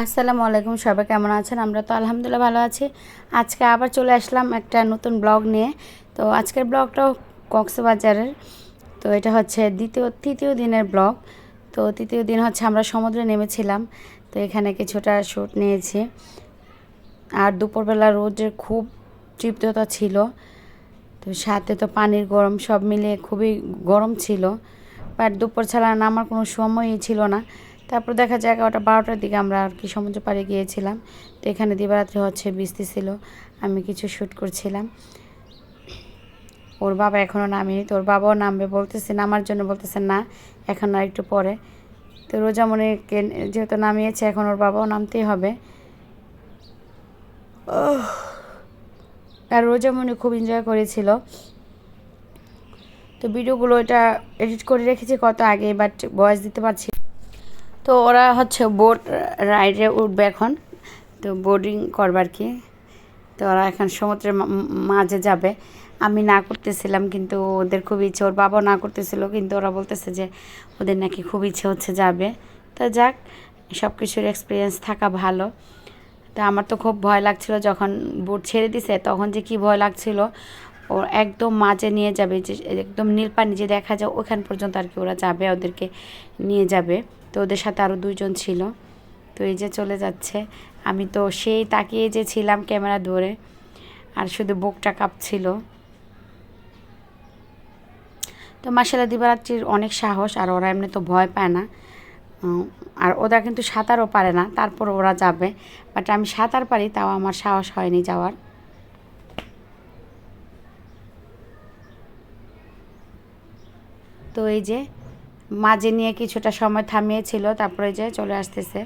আসসালামু আলাইকুম, সবাই কেমন আছেন? আমরা তো আলহামদুলিল্লাহ ভালো আছি। আজকে আবার চলে আসলাম একটা নতুন ব্লগ নিয়ে। তো আজকের ব্লগটাও কক্সবাজারের। তো এটা হচ্ছে দ্বিতীয়, তৃতীয় দিনের ব্লগ। তো তৃতীয় দিন হচ্ছে আমরা সমুদ্রে নেমেছিলাম। তো এখানে কিছুটা শ্যুট নিয়েছি। আর দুপুরবেলা রোদের খুব তৃপ্ততা ছিল। তো সাথে তো পানির গরম সব মিলিয়ে খুবই গরম ছিল। বাট দুপুর ছাড়া নামার কোনো সময়ই ছিল না। তারপর দেখা যায় এগারোটা বারোটার দিকে আমরা আর কি সমুদ্র পাড়ে গিয়েছিলাম। তো এখানে দিবারাত্রি হচ্ছে বৃষ্টি ছিল, আমি কিছু শ্যুট করছিলাম। ওর বাবা এখনও নামেনি, তো ওর বাবাও নামবে বলতেছে, নামার জন্য বলতেছে না, এখন আর একটু পরে। তো রোজা রোজামণিকে যেহেতু নামিয়েছে, এখন ওর বাবাও নামতেই হবে। আর রোজামণি খুব এনজয় করেছিল। তো ভিডিওগুলো এটা এডিট করে রেখেছি কত আগে বাট ভয়েস দিতে পারছি তো ওরা হচ্ছে বোট রাইডে উঠবে এখন। তো বোর্ডিং করবার কি? তো ওরা এখন সমুদ্রের মাঝে যাবে। আমি না করতেছিলাম কিন্তু ওদের খুব ইচ্ছে, ওর বাবাও না করতেছিল কিন্তু ওরা বলতেছে যে ওদের নাকি খুব ইচ্ছে হচ্ছে যাবে। তো যাক সব কিছুর এক্সপিরিয়েন্স থাকা ভালো। তো আমার তো খুব ভয় লাগছিল যখন বোট ছেড়ে দিছে, তখন যে কি ভয় লাগছিল, ও একদম মাঝে নিয়ে যাবে, যে একদম নীল পানি যে দেখা যায় ওখান পর্যন্ত আর কি ওরা যাবে, ওদেরকে নিয়ে যাবে। তো ওদের সাথে আরও দুজন ছিল। তো এই যে চলে যাচ্ছে। আমি তো সেই তাকিয়ে যে ছিলাম ক্যামেরা ধরে। আর শুধু বুকটা কাঁপছিল। তো মাসালা দিবারাত্রির অনেক সাহস, আর ওরা এমনি তো ভয় পায় না। আর ওরা কিন্তু সাঁতারও পারে না, তারপর ওরা যাবে। বাট আমি সাঁতার পারি, তাও আমার সাহস হয়নি যাওয়ার। তো এই যে মাঝে নিয়ে কিছুটা সময় থামিয়েছিল, তারপরে যে চলে আসতেছে।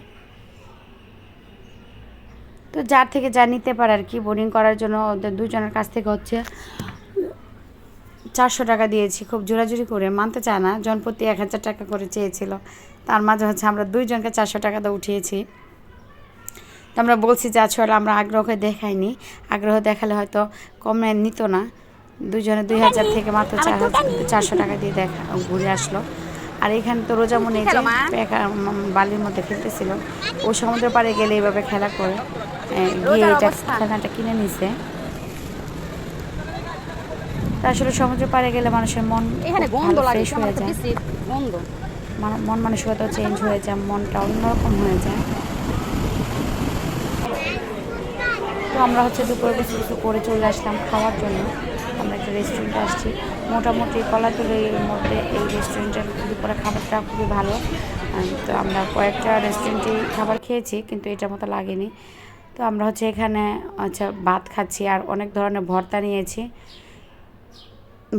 তো যার থেকে যা নিতে পারে আর কি বোর্ডিং করার জন্য ওদের দুজনের কাছ থেকে হচ্ছে চারশো টাকা দিয়েছি, খুব জোরাজুরি করে, মানতে চায় না। জনপ্রতি এক হাজার টাকা করে চেয়েছিল। তার মাঝে হচ্ছে আমরা দুইজনকে চারশো টাকা টাকাতে উঠিয়েছি। তো আমরা বলছি যে আসলে আমরা আগ্রহ দেখাইনি। আগ্রহ দেখালে হয়তো কমে নিত না। দুজনে দুই হাজার থেকে মাত্র চার চারশো টাকা দিয়ে দেখা, ঘুরে আসলো। আর এখানে তো রোজামনি যে বালির মধ্যে খেলতেছিল। ও সমুদ্র পাড়ে গেলে এইভাবে খেলা করে। গিয়ে এটা খেলনাটা কিনে নিছে। তা আসলে সমুদ্র পাড়ে গেলে মানুষের মন ফ্রেশ হয়ে যায়। মন মানসিকতা চেঞ্জ হয়ে যায় মনটা অন্যরকম হয়ে যায়। তো আমরা হচ্ছে দুপুরে কিছু কিছু করে চলে আসলাম খাওয়ার জন্য। আমরা একটা রেস্টুরেন্টে আসছি। মোটামুটি কলাতলির মধ্যে এই রেস্টুরেন্টের দুপুরে খাবারটা খুবই ভালো। তো আমরা কয়েকটা রেস্টুরেন্টেই খাবার খেয়েছি, কিন্তু এটার মতো লাগেনি। তো আমরা হচ্ছে এখানে আচ্ছা ভাত খাচ্ছি আর অনেক ধরনের ভর্তা নিয়েছি।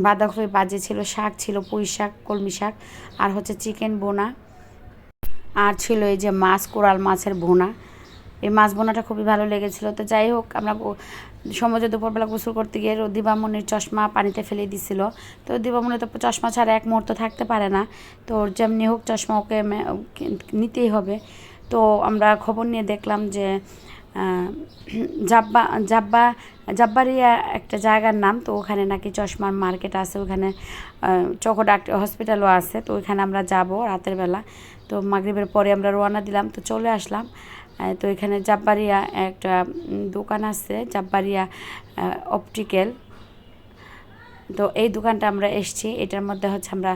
বাঁধাকপি বাজে ছিল, শাক ছিল, পুঁই শাক, কলমি শাক, আর হচ্ছে চিকেন বোনা আর ছিল এই যে মাছ, কোরাল মাছের বোনা এই মাছ বোনাটা খুবই ভালো লেগেছিলো। তো যাই হোক, আমরা সমুদ্রে দুপুরবেলা গোসল করতে গিয়ে দিবামনির চশমা পানিতে ফেলে দিছিল। তো দিবামনি তো চশমা ছাড়া এক মুহূর্ত থাকতে পারে না। তো ওর যেমনি হোক চশমা ওকে নিতেই হবে। তো আমরা খবর নিয়ে দেখলাম যে জাব্বা জাব্বা, জাব্বারিয়া একটা জায়গার নাম, তো ওখানে নাকি চশমার মার্কেট আছে, ওখানে চকো ডাক্তার হসপিটালও আছে। তো ওইখানে আমরা যাব রাতের বেলা। তো মাগরীবের পরে আমরা রওনা দিলাম। তো চলে আসলাম। তো এখানে জাব্বারিয়া একটা দোকান আছে, জাব্বারিয়া অপটিক্যাল। তো এই দোকানটা আমরা এসছি। এটার মধ্যে হচ্ছে আমরা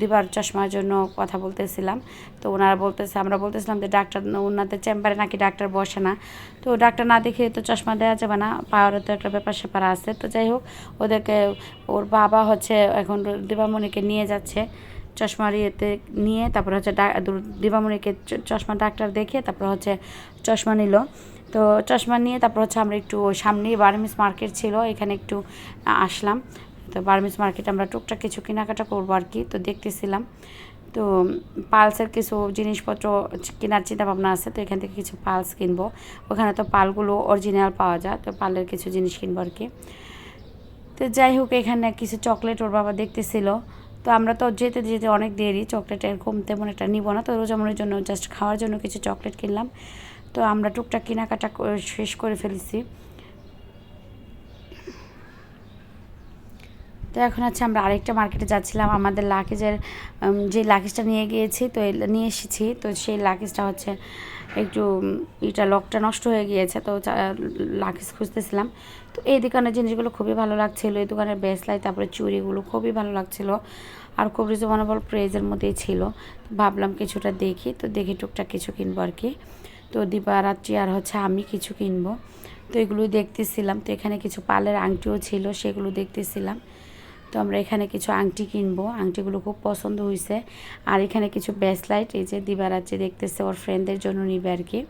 দিবার চশমার জন্য কথা বলতেছিলাম। তো ওনারা বলতেছে, আমরা বলতেছিলাম যে ডাক্তার ওনাদের চেম্বারে নাকি ডাক্তার বসে না। তো ডাক্তার না দেখে তো চশমা দেওয়া যাবে না। পাওয়ারও তো একটা ব্যাপার স্যাপার আছে। তো যাই হোক, ওদেরকে, ওর বাবা হচ্ছে এখন দিবামণিকে নিয়ে যাচ্ছে। চশমার ইয়েতে নিয়ে তারপর হচ্ছে দিবামণিকে চশমা ডাক্তার দেখে তারপর হচ্ছে চশমা নিল। তো চশমা নিয়ে তারপর হচ্ছে আমরা একটু সামনেই বার্মিস মার্কেট ছিল, এখানে একটু আসলাম। তো বার্মিস মার্কেটে আমরা টুকটাক কিছু কেনাকাটা করব আর কি, তো দেখতেছিলাম। তো পালসের কিছু জিনিসপত্র কেনার চিন্তা ভাবনা আছে, তো এখান থেকে কিছু পালস কিনবো। ওখানে তো পালগুলো অরিজিনাল পাওয়া যায়, তো পালের কিছু জিনিস কিনবো আর কি। তো যাই হোক, এখানে কিছু চকলেট ওর বাবা দেখতেছিল। তো আমরা তো যেতে যেতে অনেক দেরি চকলেট এরকম তেমন একটা নিব না। তো রোজামনের জন্য জাস্ট খাওয়ার জন্য কিছু চকলেট কিনলাম। তো আমরা টুকটাক কেনাকাটা শেষ করে ফেলেছি। তো এখন হচ্ছে আমরা আরেকটা মার্কেটে যাচ্ছিলাম, আমাদের লাকেজের যে লাকেজটা নিয়ে গিয়েছি, তো নিয়ে এসেছি। তো সেই লাকেজটা হচ্ছে একটু এটা লকটা নষ্ট হয়ে গিয়েছে, তো লাকিস খুঁজতেছিলাম। তো এই দোকানের জিনিসগুলো খুবই ভালো লাগছিল, এই দোকানের বেসলাই তারপরে চুড়িগুলো খুবই ভালো লাগছিল। আর খুব রিজনেবল প্রাইজের মধ্যেই ছিল। ভাবলাম কিছুটা দেখি, তো দেখি টুকটাক কিছু কিনবো আর কি। তো দিবারাত্রি আর হচ্ছে আমি কিছু কিনবো। তো এগুলো দেখতেছিলাম, তো এখানে কিছু পালের আংটিও ছিল, সেগুলো দেখতেছিলাম। তো আমরা এখানে কিছু আংটি কিনবো। আংটিগুলো খুব পছন্দ হয়েছে আর এখানে কিছু ব্যাসলাইট, এই যে দিবারাত্রি দেখতেছে, ওর ফ্রেন্ডদের জন্য নিবে আর কি।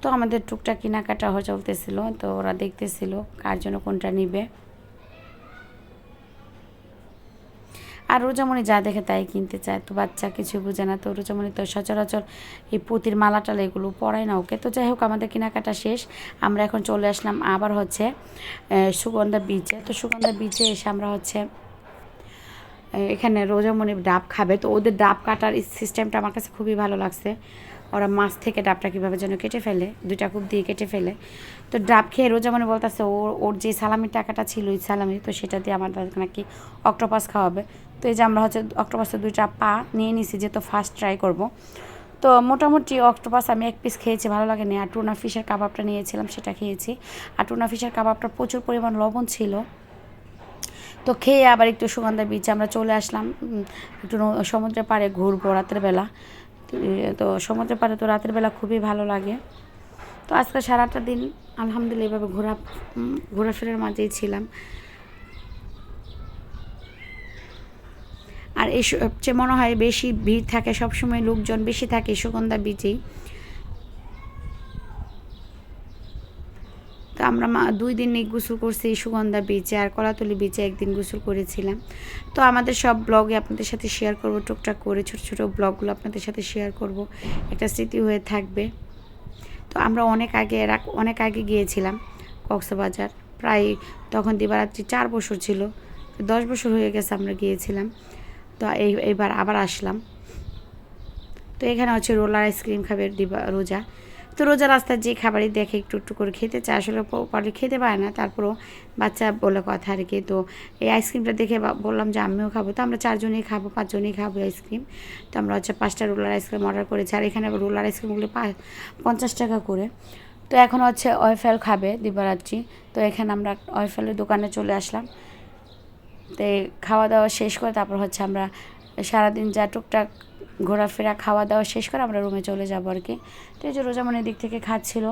তো আমাদের টুকটাক কেনাকাটা চলতেছিল। তো ওরা দেখতেছিল কার জন্য কোনটা নিবে। আর রোজামণি যা দেখে তাই কিনতে চায়। তো বাচ্চা কিছু বুঝে না। তো রোজামণি তো সচরাচর এই পুঁতির মালা টালা এগুলো পড়ায় না ওকে। তো যাই হোক, আমাদের কেনাকাটা শেষ। আমরা এখন চলে আসলাম আবার হচ্ছে সুগন্ধা বিচে তো সুগন্ধা বিচে এসে আমরা হচ্ছে এখানে রোজামণি ডাব খাবে। তো ওদের ডাব কাটার সিস্টেমটা আমার কাছে খুবই ভালো লাগছে। ওরা মাছ থেকে ডাবটা কীভাবে যেন কেটে ফেলে, দুইটা কূপ দিয়ে কেটে ফেলে। তো ডাব খেয়ে রোজামণি বলতেছে, ওর ওর যে সালামির টাকাটা ছিল ওই সালামি তো সেটা দিয়ে আমার নাকি অক্টোপাস খাওয়াবে। তো এই যে আমরা হচ্ছে অক্টোপাসের দুইটা পা নিয়ে নিছি তো ফার্স্ট ট্রাই করব। তো মোটামুটি অক্টোপাস আমি এক পিস খেয়েছি ভালো লাগেনি আর টুনা ফিশের কাবাবটা নিয়েছিলাম সেটা খেয়েছি। আর টুনা ফিশের কাবাবটা প্রচুর পরিমাণ লবণ ছিল। তো খেয়ে আবার একটু সুগন্ধা বিচে আমরা চলে আসলাম। একটু সমুদ্রের পাড়ে ঘুরবো রাতের বেলা। তো, সমুদ্রের পাড়ে তো রাতের বেলা খুবই ভালো লাগে। তো আজকে সারাটা দিন আলহামদুলিল্লাহ এভাবে ঘোরা ঘোরাফেরার মাঝেই ছিলাম। আর এই সবচেয়ে মনে হয় বেশি ভিড় থাকে, সবসময় লোকজন বেশি থাকে সুগন্ধা বিচেই তো আমরা মা দুই দিন গোসল করছি সুগন্ধা বিচে আর কলাতলি বিচে একদিন গোসল করেছিলাম। তো আমাদের সব ব্লগে আপনাদের সাথে শেয়ার করব, টুকটাক করে ছোট ছোট ব্লগগুলো আপনাদের সাথে শেয়ার করব। একটা স্মৃতি হয়ে থাকবে। তো আমরা অনেক আগে অনেক আগে গিয়েছিলাম কক্সবাজার। প্রায় তখন দিবারাত্রি চার বছর ছিল, দশ বছর হয়ে গেছে আমরা গিয়েছিলাম। তো এই, এইবার আবার আসলাম। তো এখানে হচ্ছে রোলার আইসক্রিম খাবে দিবা, রোজা। তো রোজা রাস্তার যে খাবারই দেখে একটু একটু করে খেতে চায়, আসলে পরে খেতে পারে না। তারপরও বাচ্চা বলে কথা আর কি। তো এই আইসক্রিমটা দেখে বললাম যে আমিও খাব। তো আমরা চারজনেই খাব, পাঁচজনেই খাব আইসক্রিম। তো আমরা হচ্ছে পাঁচটা রোলার আইসক্রিম অর্ডার করেছি। আর এখানে রোলার আইসক্রিমগুলো পঞ্চাশ টাকা করে। তো এখন হচ্ছে অয়ফেল খাবে দিবারাত্রি। তো এখানে আমরা অয়ফেলের দোকানে চলে আসলাম। তো খাওয়া দাওয়া শেষ করে তারপর হচ্ছে আমরা সারাদিন যা টুকটাক ঘোরাফেরা খাওয়া দাওয়া শেষ করে আমরা রুমে চলে যাব আর কি। তো এই যে রোজা রোজামনের দিক থেকে খাচ্ছিল।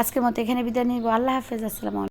আজকের মতো এখানে বিদায় নিব। আল্লাহ হাফেজ, আসসালামু